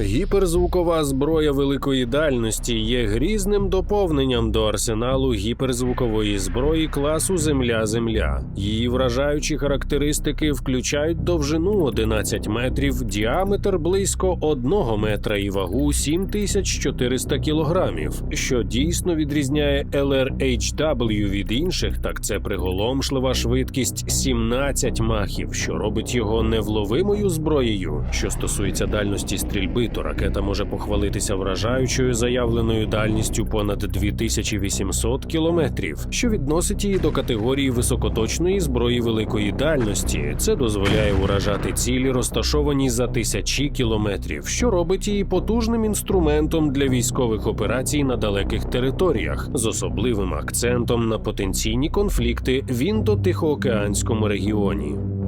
Гіперзвукова зброя великої дальності є грізним доповненням до арсеналу гіперзвукової зброї класу Земля-Земля. Її вражаючі характеристики включають довжину 11 метрів, діаметр близько 1 метра і вагу 7400 кілограмів. Що дійсно відрізняє LRHW від інших, так це приголомшлива швидкість 17 махів, що робить його невловимою зброєю. Що стосується дальності стрільби, то ракета може похвалитися вражаючою заявленою дальністю понад 2800 кілометрів, що відносить її до категорії високоточної зброї великої дальності. Це дозволяє уражати цілі, розташовані за тисячі кілометрів, що робить її потужним інструментом для військових операцій на далеких територіях, з особливим акцентом на потенційні конфлікти в індо-тихоокеанському регіоні.